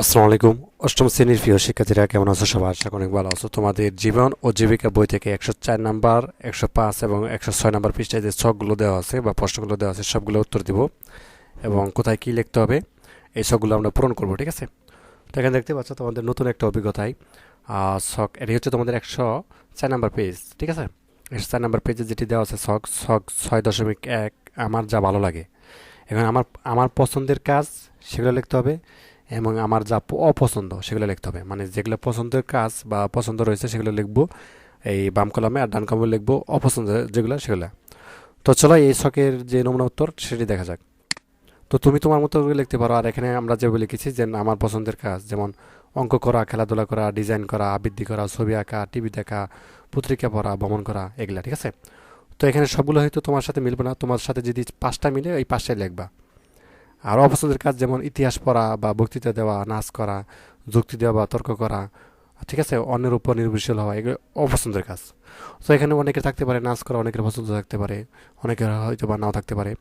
আসসালামু আলাইকুম। অষ্টম শ্রেণির প্রিয় শিক্ষার্থীরা, কেমন আছো সবাই? আশা অনেক ভালো আছো। তোমাদের জীবন ও জীবিকা বই থেকে একশো চার নাম্বার, একশো পাঁচ এবং একশো ছয় নাম্বার পৃষ্ঠায় যে ছকগুলো দেওয়া আছে বা প্রশ্নগুলো দেওয়া আছে, সবগুলো উত্তর দিব এবং কোথায় কী লিখতে হবে, এই ছকগুলো আমরা পূরণ করব, ঠিক আছে? তো এখানে দেখতে পাচ্ছ তোমাদের নতুন একটা অভিজ্ঞতায় ছক, এটি হচ্ছে তোমাদের একশো চার নাম্বার পেজ, ঠিক আছে? একশো চার নাম্বার পেজে যেটি দেওয়া আছে, ছক ছক ছয় দশমিক এক, আমার যা ভালো লাগে। এখন আমার আমার পছন্দের কাজ সেগুলো লিখতে হবে। এবং আমার যা অপছন্দ সেগুলো লিখতে হবে। মানে যেগুলো পছন্দের কাজ বা পছন্দ রয়েছে সেগুলো লিখব, এই বাম কলমে আর ডান কলমে লিখব অপছন্দ যেগুলো সেগুলো। তো চলো এই শখের যে নমুনা উত্তর সেটি দেখা যাক। তো তুমি তোমার মতো লিখতে পারো। আর এখানে আমরা যেভাবে লিখেছি যে আমার পছন্দের কাজ, যেমন অঙ্ক করা, খেলাধুলা করা, ডিজাইন করা, আবৃত্তি করা, ছবি আঁকা, টিভি দেখা, পত্রিকা পড়া, ভ্রমণ করা, এগুলা, ঠিক আছে? তো এখানে সবগুলো হয়তো তোমার সাথে মিলবে না। তোমার সাথে যদি পাঁচটা মিলে ওই পাঁচটাই লিখবা। আর অপছন্দের কাজ যেমন ইতিহাস পড়া বা বক্তৃতা দেওয়া, নাচ করা, যুক্তি দেওয়া বা তর্ক করা, ঠিক আছে, অন্যের উপর নির্ভরশীল হওয়া, এগুলো অপছন্দের কাজ। তো এখানে অনেকে থাকতে পারে নাচ করা, অনেকের পছন্দ থাকতে পারে, অনেকের হয়তো বা নাও থাকতে পারে।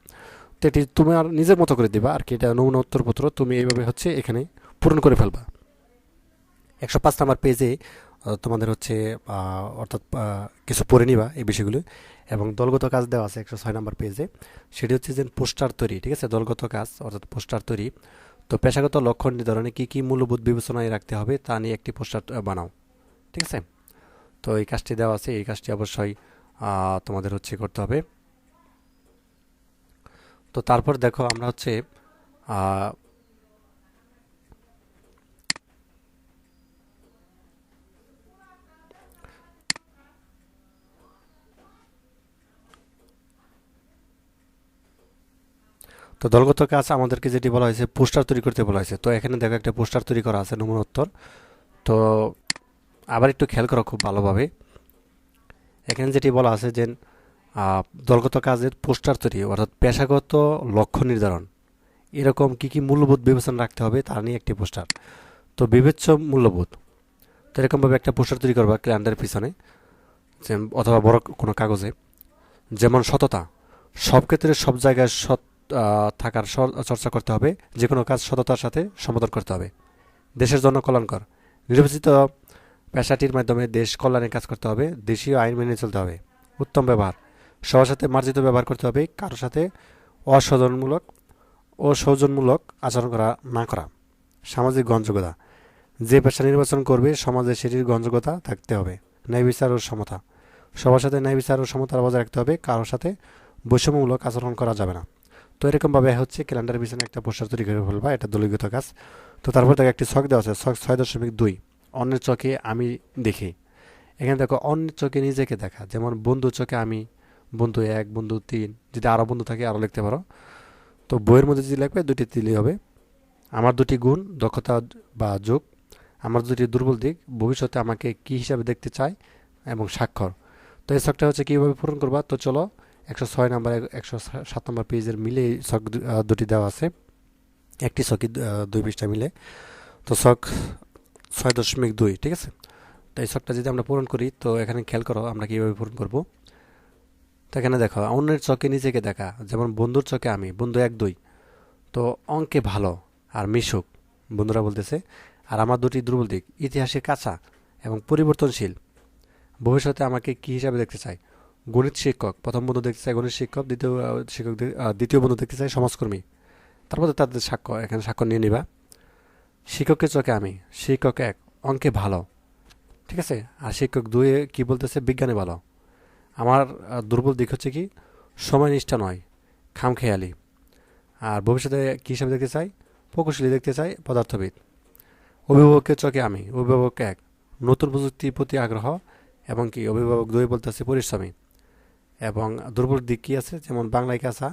তো এটি তুমি আর নিজের মতো করে দিবা, আর কি এটা নমুনা উত্তরপত্র তুমি এইভাবে হচ্ছে এখানে পূরণ করে ফেলবা। একশো পাঁচ নাম্বার পেজে তোমাদের হচ্ছে অর্থাৎ কিছু পড়ে নিবা এই বিষয়গুলো। এবং দলগত কাজ দেওয়া আছে একশো ছয় নম্বর পেজে সেটি হচ্ছে যে পোস্টার তৈরি, ঠিক আছে? দলগত কাজ, অর্থাৎ পোস্টার তৈরি। তো পেশাগত লক্ষ্য নির্ধারণে কী কী মূল্যবোধ বিবেচনায় রাখতে হবে তা নিয়ে একটি পোস্টার বানাও, ঠিক আছে? তো এই কাজটি দেওয়া আছে। এই কাজটি অবশ্যই তোমাদের হচ্ছে করতে হবে। তো তারপর দেখো আমরা হচ্ছে তো দলগত কাজ আমাদেরকে যেটি বলা হয়েছে, পোস্টার তৈরি করতে বলা হয়েছে। তো এখানে দেখো একটা পোস্টার তৈরি করা আছে, নমুনা উত্তর। তো আবার একটু খেয়াল করো খুব ভালোভাবে। এখানে যেটি বলা আছে যে দলগত কাজের পোস্টার তৈরি, অর্থাৎ পেশাগত লক্ষ্য নির্ধারণ। এরকম কি কি মূল্যবোধ বিবেচনা রাখতে হবে তা নিয়ে একটি পোস্টার। তো বিবেচ্য মূল্যবোধ। তো এরকমভাবে একটা পোস্টার তৈরি করবা ক্যালেন্ডারের পিছনে, যে, অথবা বড় কোনো কাগজে। যেমন সততা। সব ক্ষেত্রে সব জায়গায় সৎ থাকার চর্চা করতে হবে যে কোনো কাজ সততার সাথে সমাধান করতে হবে। দেশের জন্য কল্যাণকর। নির্বাচিত পেশাটির মাধ্যমে দেশ কল্যাণে কাজ করতে হবে, দেশীয় আইন মেনে চলতে হবে। উত্তম ব্যবহার। সবার সাথে মার্জিত ব্যবহার করতে হবে কারোর সাথে অসৌজনমূলক ও সৌজনমূলক আচরণ করা না করা। সামাজিক গ্রহণযোগ্যতা যে পেশা নির্বাচন করবে, সমাজে সেটির গ্রহণযোগ্যতা থাকতে হবে। ন্যায় বিচার ও সমতা। সবার সাথে ন্যায় বিচার ও সমতা বজায় রাখতে হবে কারোর সাথে বৈষম্যমূলক আচরণ করা যাবে না। তো এরকমভাবে হচ্ছে ক্যালেন্ডারের পিছনে একটা পোস্টার তৈরি করে ফেলবা, এটা দলীয়গত কাজ। তো তারপর দেখো একটি ছক দেওয়া আছে, ছক ছয় দশমিক দুই। অন্যের চোখে আমি দেখি। এখানে দেখো অন্যের চোখে নিজেকে দেখা, যেমন বন্ধু চোখে আমি, বন্ধু এক, বন্ধু তিন, যদি আরও বন্ধু থাকে আরও লিখতে পারো। তো বইয়ের মধ্যে যদি লিখবে দুটি দিলেই হবে। আমার দুটি গুণ, দক্ষতা বা যোগ। আমার দুটি দুর্বল দিক, ভবিষ্যতে আমাকে কী হিসাবে দেখতে চায় এবং স্বাক্ষর। তো এই শখটা হচ্ছে কীভাবে পূরণ করবা? তো চলো একশো ছয় নাম্বার, একশো সাত নম্বর পেজের মিলে ছক দুটি দেওয়া আছে। একটি ছকি দুই পৃষ্ঠা মিলে। তো ছক ছয় দশমিক দুই, ঠিক আছে? তো এই ছকটা যদি আমরা পূরণ করি, তো এখানে খেয়াল করো আমরা কীভাবে পূরণ করব। তো এখানে দেখো, অন্যের চকে নিজেকে দেখা, যেমন বন্ধুর চকে আমি, বন্ধু এক দুই। তো অঙ্কে ভালো আর মিশুক, বন্ধুরা বলতেছে, আর আমার দুটি দুর্বল দিক, ইতিহাসে কাঁচা এবং পরিবর্তনশীল। ভবিষ্যতে আমাকে কী হিসাবে দেখতে চাই? গণিত শিক্ষক, প্রথম বন্ধু দেখতে চাই গণিত শিক্ষক, দ্বিতীয় শিক্ষক দ্বিতীয় বন্ধু দেখতে চাই সমাজকর্মী। তারপরে তাদের সাক্ষ্য, এখানে সাক্ষ্য নিয়ে নিবা। শিক্ষকের চোখে আমি, শিক্ষক এক, অঙ্কে ভালো। ঠিক আছে? আর শিক্ষক দুয়ে কি বলতেছে? বিজ্ঞানে ভালো। আমার দুর্বল দিক হচ্ছে কি সময় নিষ্ঠা নয়, খামখেয়ালি। আর ভবিষ্যতে কী হিসাবে দেখতে চাই প্রকৌশলী দেখতে চাই পদার্থবিদ। অভিভাবকের চোখে আমি, অভিভাবক এক, নতুন প্রযুক্তির প্রতি আগ্রহ এবং কি অভিভাবক দুই বলতেছে পরিশ্রমী। এবং দুর্বল দিক কী আছে? যেমন বাংলায় কাঁচা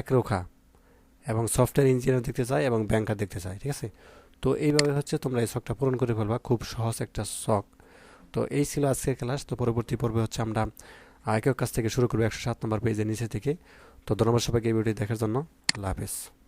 একরোখা এবং সফটওয়্যার ইঞ্জিনিয়ার দেখতে চায় এবং ব্যাংকার দেখতে চাই ঠিক আছে? তো এইভাবে হচ্ছে তোমরা এই শখটা পূরণ করে ফেলবা। খুব সহজ একটা শখ। তো এই ছিল আজকের ক্লাস। তো পরবর্তী পর্বে হচ্ছে আমরা একক কাছ থেকে শুরু করব একশো সাত নম্বর পেজের নিচে থেকে। তো ধন্যবাদ সবাইকে এই ভিডিও দেখার জন্য। আল্লাহ হাফেজ।